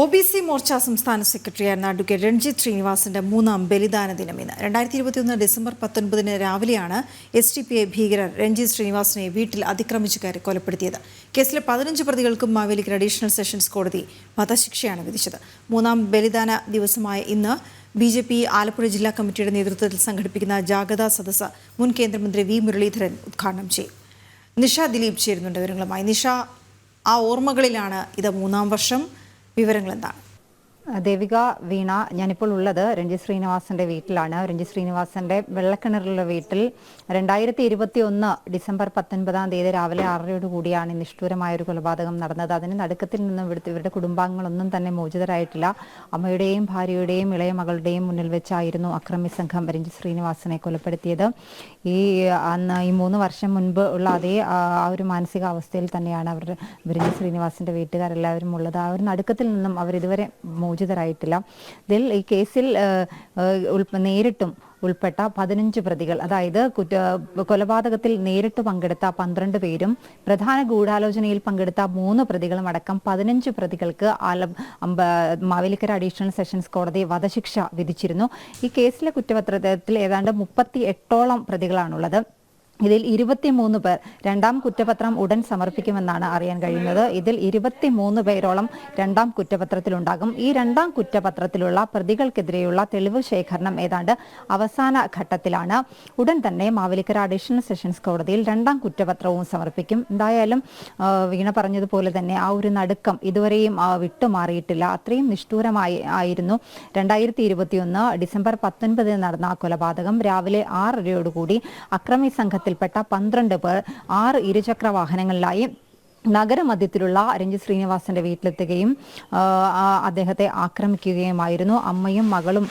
O B C Morcha സംസ്ഥാന സെക്രട്ടറിയായിരുന്ന advocate Ranjith ശ്രീനിവാസിന്റെ മൂന്നാം ബലിദാന ദിനം ഇന്ന്. രണ്ടായിരത്തി ഇരുപത്തിയൊന്ന് ഡിസംബർ പത്തൊൻപതിന് രാവിലെയാണ് എസ് ടി പി ഐ ഭീകരർ രഞ്ജിത് ശ്രീനിവാസിനെ വീട്ടിൽ അതിക്രമിച്ചു കയറി കൊലപ്പെടുത്തിയത്. കേസിലെ പതിനഞ്ച് പ്രതികൾക്കും മാവേലിക്കര അഡീഷണൽ സെഷൻസ് കോടതി വധശിക്ഷയാണ് വിധിച്ചത്. മൂന്നാം ബലിദാന ദിവസമായ ഇന്ന് ബി ജെ പി ആലപ്പുഴ ജില്ലാ കമ്മിറ്റിയുടെ നേതൃത്വത്തിൽ സംഘടിപ്പിക്കുന്ന ജാഗ്രതാ സദസ്സ് മുൻ കേന്ദ്രമന്ത്രി വി മുരളീധരൻ ഉദ്ഘാടനം ചെയ്യും. നിഷ ദിലീപ് ചേരുന്നുണ്ട് വിവരങ്ങളുമായി. നിഷ ആ ഓർമ്മകളിലാണ് ഇത് മൂന്നാം വർഷം. വിവരങ്ങൾ എന്താണ് ദേവിക വീണ ഞാനിപ്പോൾ ഉള്ളത് രഞ്ജി ശ്രീനിവാസന്റെ വീട്ടിലാണ്. രഞ്ജി ശ്രീനിവാസന്റെ വെള്ളക്കിണറിലുള്ള വീട്ടിൽ രണ്ടായിരത്തി ഇരുപത്തി ഒന്ന് ഡിസംബർ പത്തൊൻപതാം തീയതി രാവിലെ ആറരയോട് കൂടിയാണ് നിഷ്ഠൂരമായ ഒരു കൊലപാതകം നടന്നത്. അതിന് നടുക്കത്തിൽ നിന്നും ഇവിടുത്തെ ഇവരുടെ കുടുംബാംഗങ്ങളൊന്നും തന്നെ മോചിതരായിട്ടില്ല. അമ്മയുടെയും ഭാര്യയുടെയും ഇളയ മകളുടെയും മുന്നിൽ വെച്ചായിരുന്നു അക്രമി സംഘം രഞ്ജി ശ്രീനിവാസനെ കൊലപ്പെടുത്തിയത്. ഈ അന്ന് ഈ മൂന്ന് വർഷം മുൻപ് ഉള്ള അതേ ആ ഒരു മാനസികാവസ്ഥയിൽ തന്നെയാണ് അവരുടെ രഞ്ജി ശ്രീനിവാസിന്റെ വീട്ടുകാരെല്ലാവരും ഉള്ളത്. ആ ഒരു നടുക്കത്തിൽ നിന്നും അവർ ഇതുവരെ മോചിതരായിട്ടില്ല ഇതിൽ ഈ കേസിൽ നേരിട്ടും ഉൾപ്പെട്ട പതിനഞ്ച് പ്രതികൾ അതായത് കുറ്റ കൊലപാതകത്തിൽ നേരിട്ട് പങ്കെടുത്ത പന്ത്രണ്ട് പേരും പ്രധാന ഗൂഢാലോചനയിൽ പങ്കെടുത്ത മൂന്ന് പ്രതികളും അടക്കം പതിനഞ്ച് പ്രതികൾക്ക് മാവേലിക്കര അഡീഷണൽ സെഷൻസ് കോടതി വധശിക്ഷ വിധിച്ചിരുന്നു. ഈ കേസിലെ കുറ്റപത്രത്തിൽ ഏതാണ്ട് മുപ്പത്തി എട്ടോളം പ്രതികളാണുള്ളത്. ഇതിൽ ഇരുപത്തിമൂന്ന് പേർ രണ്ടാം കുറ്റപത്രം ഉടൻ സമർപ്പിക്കുമെന്നാണ് അറിയാൻ കഴിയുന്നത്. ഇതിൽ ഇരുപത്തിമൂന്ന് പേരോളം രണ്ടാം കുറ്റപത്രത്തിലുണ്ടാകും. ഈ രണ്ടാം കുറ്റപത്രത്തിലുള്ള പ്രതികൾക്കെതിരെയുള്ള തെളിവ് ശേഖരണം ഏതാണ്ട് അവസാന ഘട്ടത്തിലാണ്. ഉടൻ തന്നെ മാവലിക്കര അഡീഷണൽ സെഷൻസ് കോടതിയിൽ രണ്ടാം കുറ്റപത്രവും സമർപ്പിക്കും. എന്തായാലും വീണ പറഞ്ഞതുപോലെ തന്നെ ആ ഒരു നടുക്കം ഇതുവരെയും വിട്ടുമാറിയിട്ടില്ല. അത്രയും നിഷ്ഠൂരമായി ആയിരുന്നു. രണ്ടായിരത്തി ഇരുപത്തിയൊന്ന് ഡിസംബർ പത്തൊൻപതിന് നടന്ന കൊലപാതകം രാവിലെ ആറരയോടുകൂടി അക്രമി സംഘത്തിൽപ്പെട്ട പന്ത്രണ്ട് പേർ ആറ് ഇരുചക്ര വാഹനങ്ങളിലായി നഗരമധ്യത്തിലുള്ള രഞ്ജി ശ്രീനിവാസന്റെ വീട്ടിലെത്തുകയും അദ്ദേഹത്തെ ആക്രമിക്കുകയുമായിരുന്നു. അമ്മയും മകളും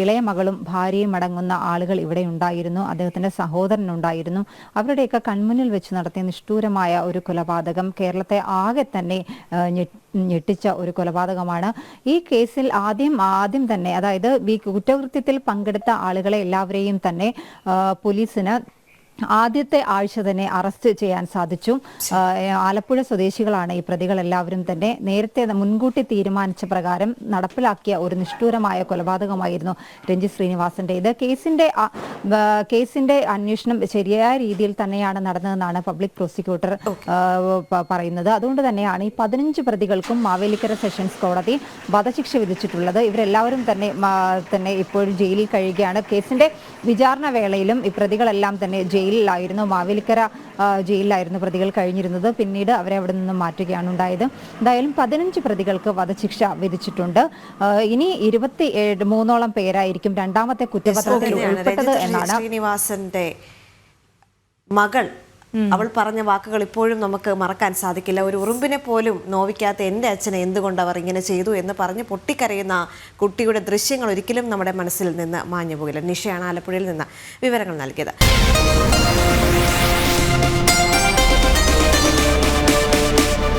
ഇളയ മകളും ഭാര്യയും അടങ്ങുന്ന ആളുകൾ ഇവിടെ ഉണ്ടായിരുന്നു. അദ്ദേഹത്തിന്റെ സഹോദരൻ ഉണ്ടായിരുന്നു. അവരുടെയൊക്കെ കൺമുന്നിൽ വെച്ച് നടത്തിയ നിഷ്ഠൂരമായ ഒരു കൊലപാതകം കേരളത്തെ ആകെ തന്നെ ഞെട്ടിച്ച ഒരു കൊലപാതകമാണ്. ഈ കേസിൽ ആദ്യം ആദ്യം തന്നെ അതായത് കുറ്റകൃത്യത്തിൽ പങ്കെടുത്ത ആളുകളെ എല്ലാവരെയും തന്നെ പോലീസിന് ആദ്യത്തെ ആഴ്ച തന്നെ അറസ്റ്റ് ചെയ്യാൻ സാധിച്ചു. ആലപ്പുഴ സ്വദേശികളാണ് ഈ പ്രതികൾ എല്ലാവരും തന്നെ. നേരത്തെ മുൻകൂട്ടി തീരുമാനിച്ച പ്രകാരം നടപ്പിലാക്കിയ ഒരു നിഷ്ഠൂരമായ കൊലപാതകമായിരുന്നു രഞ്ജിത് ശ്രീനിവാസന്റെ. ഇത് കേസിന്റെ കേസിന്റെ അന്വേഷണം ശരിയായ രീതിയിൽ തന്നെയാണ് നടന്നതെന്നാണ് പബ്ലിക് പ്രോസിക്യൂട്ടർ പറയുന്നത്. അതുകൊണ്ട് തന്നെയാണ് ഈ പതിനഞ്ച് പ്രതികൾക്കും മാവേലിക്കര സെഷൻസ് കോടതി വധശിക്ഷ വിധിച്ചിട്ടുള്ളത്. ഇവരെല്ലാവരും തന്നെ തന്നെ ഇപ്പോഴും ജയിലിൽ കഴിയുകയാണ്. കേസിന്റെ വിചാരണ വേളയിലും ഈ പ്രതികളെല്ലാം തന്നെ ജയിലിലായിരുന്നു. മാവേലിക്കര ജയിലിലായിരുന്നു പ്രതികൾ കഴിഞ്ഞിരുന്നത്. പിന്നീട് അവരെ അവിടെ നിന്ന് മാറ്റുകയാണ് ഉണ്ടായത്. എന്തായാലും പതിനഞ്ച് പ്രതികൾക്ക് വധശിക്ഷ വിധിച്ചിട്ടുണ്ട്. ഇനി ഇരുപത്തി മൂന്നോളം പേരായിരിക്കും രണ്ടാമത്തെ കുറ്റപത്രത്തിൽ ഉൾപ്പെട്ടത് എന്നാണ് ശ്രീനിവാസന്റെ മകൾ. അവൾ പറഞ്ഞ വാക്കുകൾ ഇപ്പോഴും നമുക്ക് മറക്കാൻ സാധിക്കില്ല. ഒരു ഉറുമ്പിനെ പോലും നോവിക്കാത്ത എന്റെ അച്ഛനെ എന്തുകൊണ്ട് അവർ ഇങ്ങനെ ചെയ്തു എന്ന് പറഞ്ഞ് പൊട്ടിക്കരയുന്ന കുട്ടിയുടെ ദൃശ്യങ്ങൾ ഒരിക്കലും നമ്മുടെ മനസ്സിൽ നിന്ന് മാഞ്ഞു പോകില്ല നിഷയാണ് ആലപ്പുഴയിൽ നിന്ന് വിവരങ്ങൾ നൽകിയത്.